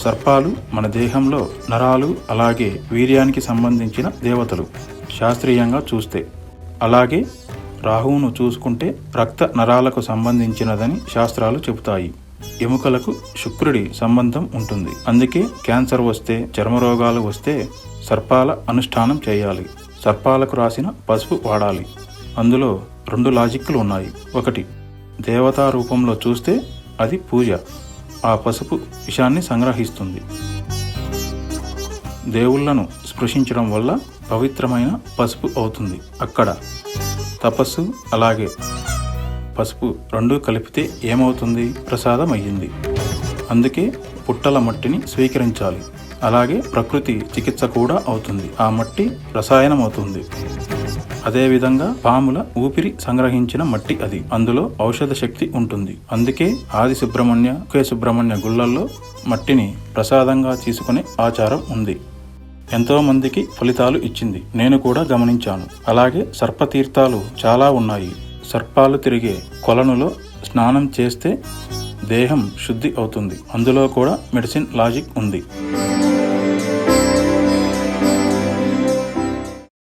సర్పాలు మన దేహంలో నరాలు అలాగే వీర్యానికి సంబంధించిన దేవతలు శాస్త్రీయంగా చూస్తే. అలాగే రాహువును చూసుకుంటే రక్త నరాలకు సంబంధించినదని శాస్త్రాలు చెబుతాయి. ఎముకలకు శుక్రుడి సంబంధం ఉంటుంది. అందుకే క్యాన్సర్ వస్తే చర్మరోగాలు వస్తే సర్పాల అనుష్ఠానం చేయాలి. సర్పాలకు రాసిన పసుపు వాడాలి. అందులో రెండు లాజిక్లు ఉన్నాయి. ఒకటి దేవతా రూపంలో చూస్తే అది పూజ. ఆ పసుపు విషాన్ని సంగ్రహిస్తుంది. దేవుళ్ళను స్పృశించడం వల్ల పవిత్రమైన పసుపు అవుతుంది. అక్కడ తపస్సు అలాగే పసుపు రెండు కలిపితే ఏమవుతుంది? ప్రసాదం అయ్యింది అందుకే పుట్టల మట్టిని స్వీకరించాలి. అలాగే ప్రకృతి చికిత్స కూడా అవుతుంది. ఆ మట్టి రసాయనం అవుతుంది అదేవిధంగా పాముల ఊపిరి సంగ్రహించిన మట్టి అది. అందులో ఔషధ శక్తి ఉంటుంది. అందుకే ఆది సుబ్రహ్మణ్య కే సుబ్రహ్మణ్య గుళ్ళల్లో మట్టిని ప్రసాదంగా తీసుకునే ఆచారం ఉంది. ఎంతో మందికి ఫలితాలు ఇచ్చింది. నేను కూడా గమనించాను. అలాగే సర్పతీర్థాలు చాలా ఉన్నాయి. సర్పాలు తిరిగే కొలనులో స్నానం చేస్తే దేహం శుద్ధి అవుతుంది. అందులో కూడా మెడిసిన్ లాజిక్ ఉంది.